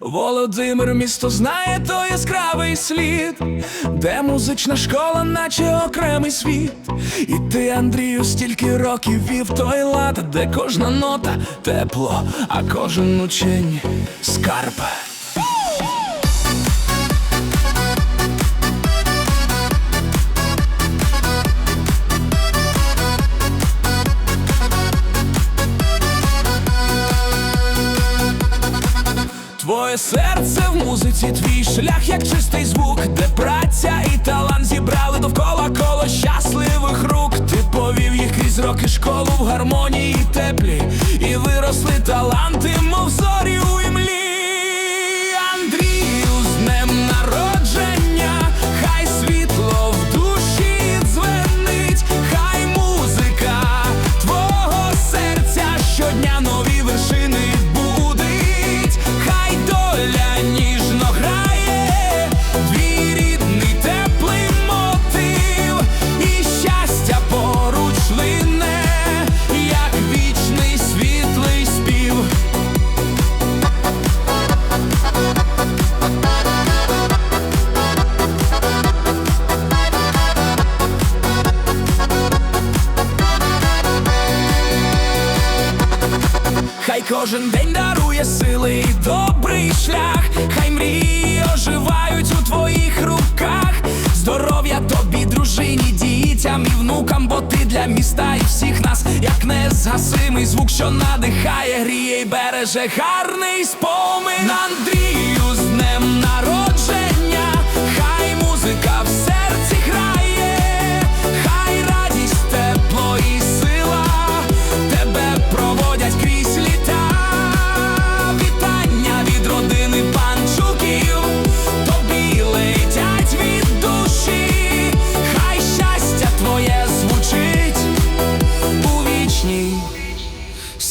Володимир місто знає той яскравий слід, де музична школа, наче окремий світ. І ти, Андрію, стільки років вів той лад, де кожна нота тепло, а кожен учень скарб. Твоє серце в музиці, твій шлях, як чистий звук, де праця і талант зібрали довкола коло щасливих рук. Ти повів їх крізь роки школу в гармонії теплі, і виросли таланти, кожен день дарує сили і добрий шлях, хай мрії оживають у твоїх руках. Здоров'я тобі, дружині, дітям і внукам, бо ти для міста і всіх нас, як незгасимий звук, що надихає, гріє й береже гарний спомин. Андрію з днем народження,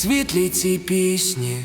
світлі цій пісні.